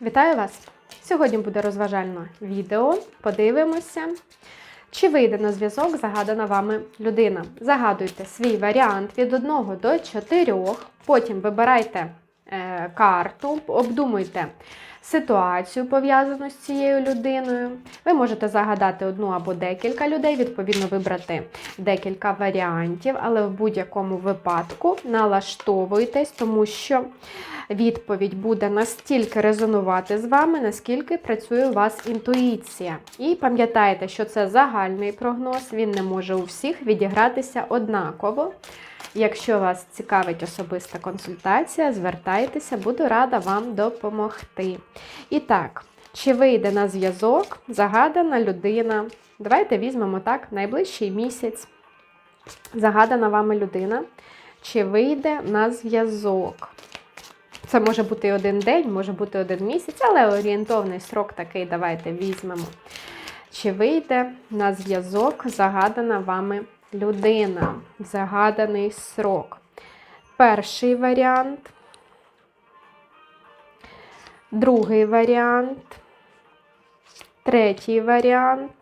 Вітаю вас! Сьогодні буде розважальне відео. Подивимося, чи вийде на зв'язок загадана вами людина. Загадуйте свій варіант від 1 до 4, потім вибирайте е, карту, обдумуйте ситуацію, пов'язану з цією людиною. Ви можете загадати одну або декілька людей, відповідно, вибрати декілька варіантів, але в будь-якому випадку налаштовуйтесь, тому що відповідь буде настільки резонувати з вами, наскільки працює у вас інтуїція. І пам'ятайте, що це загальний прогноз, він не може у всіх відігратися однаково. Якщо вас цікавить особиста консультація, звертайтеся, буду рада вам допомогти. І так, чи вийде на зв'язок загадана людина? Давайте візьмемо так, найближчий місяць. Загадана вами людина. Чи вийде на зв'язок? Це може бути один день, може бути один місяць, але орієнтовний срок такий давайте візьмемо. Чи вийде на зв'язок загадана вами людина? Загаданий срок. Перший варіант. Другий варіант. Третій варіант.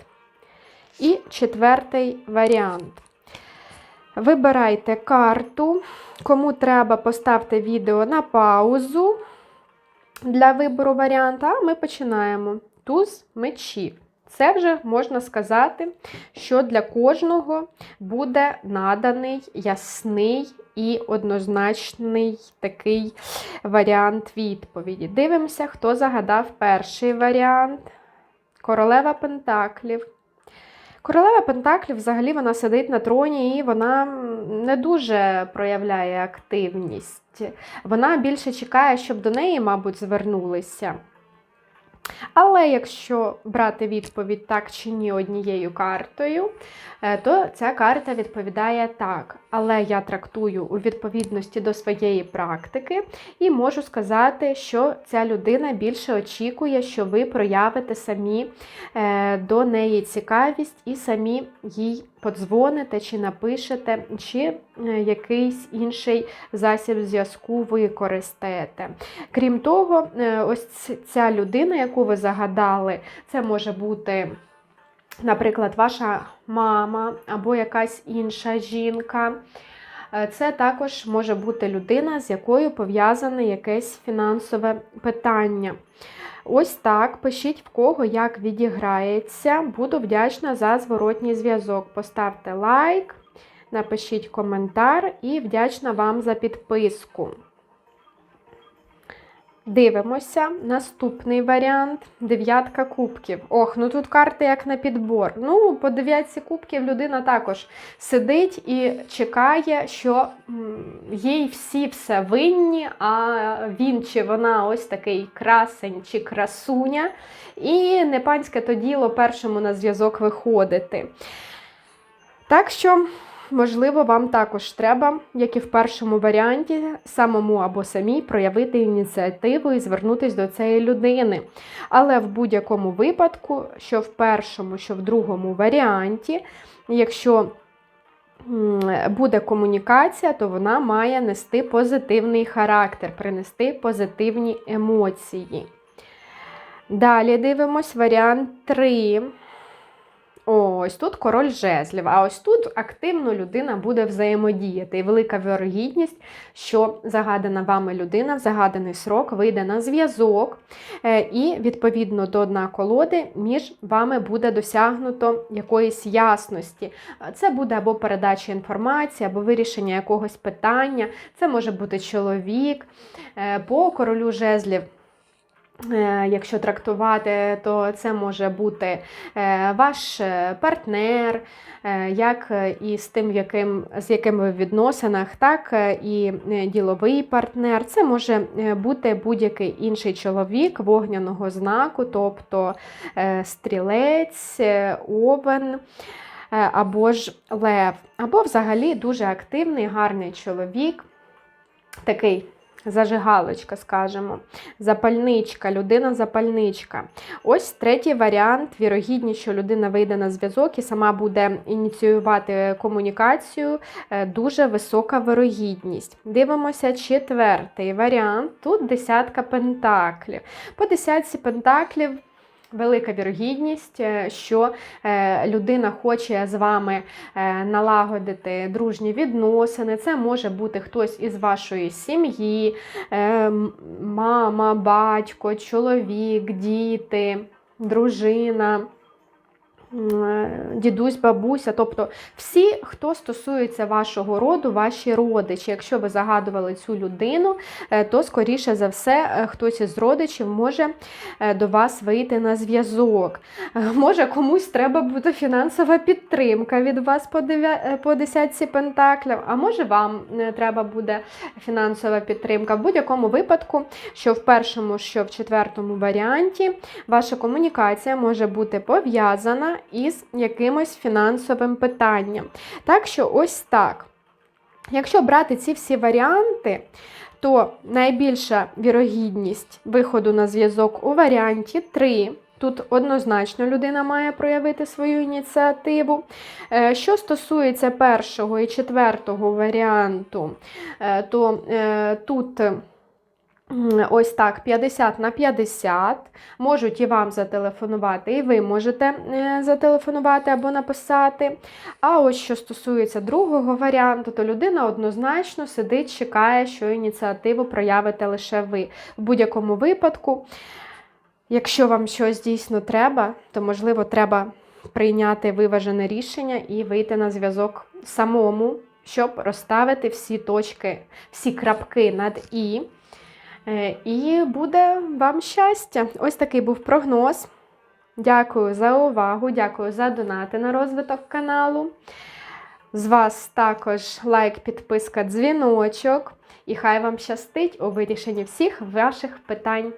І четвертий варіант. Вибирайте карту. Кому треба, поставте відео на паузу для вибору варіанта. А ми починаємо. Туз мечів. Це вже можна сказати, що для кожного буде наданий ясний і однозначний такий варіант відповіді. Дивимося, хто загадав перший варіант. Королева Пентаклів. Королева Пентаклів взагалі вона сидить на троні і вона не дуже проявляє активність. Вона більше чекає, щоб до неї, мабуть, звернулися. Але якщо брати відповідь так чи ні однією картою, то ця карта відповідає так. Але я трактую у відповідності до своєї практики і можу сказати, що ця людина більше очікує, що ви проявите самі до неї цікавість і самі їй подзвоните, чи напишете, чи якийсь інший засіб зв'язку використаєте. Крім того, ось ця людина, яку ви загадали, це може бути. Наприклад, ваша мама або якась інша жінка. Це також може бути людина, з якою пов'язане якесь фінансове питання. Ось так, пишіть в кого як відіграється. Буду вдячна за зворотній зв'язок. Поставте лайк, напишіть коментар і вдячна вам за підписку. Дивимося. Наступний варіант дев'ятка кубків. Ох, ну тут карти як на підбор. Ну, по дев'ятці кубків людина також сидить і чекає, що їй всі все винні, а він чи вона ось такий красень чи красуня. І не панське то діло першому на зв'язок виходити. Так що. Можливо, вам також треба, як і в першому варіанті, самому або самій проявити ініціативу і звернутися до цієї людини. Але в будь-якому випадку, що в першому, що в другому варіанті, якщо буде комунікація, то вона має нести позитивний характер, принести позитивні емоції. Далі дивимось варіант 3. Ось тут король жезлів, а ось тут активно людина буде взаємодіяти. І велика вірогідність, що загадана вами людина в загаданий срок вийде на зв'язок, і, відповідно до дна колоди, між вами буде досягнуто якоїсь ясності. Це буде або передача інформації, або вирішення якогось питання. Це може бути чоловік по королю жезлів. Якщо трактувати, то це може бути ваш партнер, як і з тим, яким, з яким ви в відносинах, так і діловий партнер. Це може бути будь-який інший чоловік вогняного знаку, тобто стрілець, овен або ж лев, або взагалі дуже активний, гарний чоловік, такий зажигалочка, скажімо, запальничка, людина-запальничка. Ось третій варіант. Вірогідність, що людина вийде на зв'язок і сама буде ініціювати комунікацію. е, Дуже висока вирогідність. Дивимося четвертий варіант. Тут десятка пентаклів. По десятці пентаклів. Велика вірогідність, е, що е, людина хоче з вами е, налагодити дружні відносини. Це може бути хтось із вашої сім'ї, мама, батько, чоловік, діти, дружина. Е, Дідусь, бабуся, тобто всі, хто стосується вашого роду, ваші родичі. Якщо ви загадували цю людину, е, то скоріше за все е, хтось із родичів може до вас вийти на зв'язок. Може, комусь треба буде фінансова підтримка від вас по, десятці пентаклів, а може вам треба буде фінансова підтримка. В будь-якому випадку, що в першому, що в четвертому варіанті, ваша комунікація може бути пов'язана із якимось фінансовим питанням. Так що ось так. Якщо брати ці всі варіанти, то найбільша вірогідність виходу на зв'язок у варіанті 3. Тут однозначно людина має проявити свою ініціативу. Е, Що стосується першого і четвертого варіанту, е, то е, тут ось так 50 на 50. Можуть і вам зателефонувати, і ви можете е, зателефонувати або написати. А ось що стосується другого варіанту, то людина однозначно сидить, чекає, що ініціативу проявите лише ви. В будь-якому випадку, якщо вам щось дійсно треба, то можливо треба прийняти виважене рішення і вийти на зв'язок самому, щоб розставити всі точки, всі крапки над і. Е, І буде вам щастя. Ось такий був прогноз. Дякую за увагу, дякую за донати на розвиток каналу. З вас також лайк, підписка, дзвіночок. І хай вам щастить у вирішенні всіх ваших питань.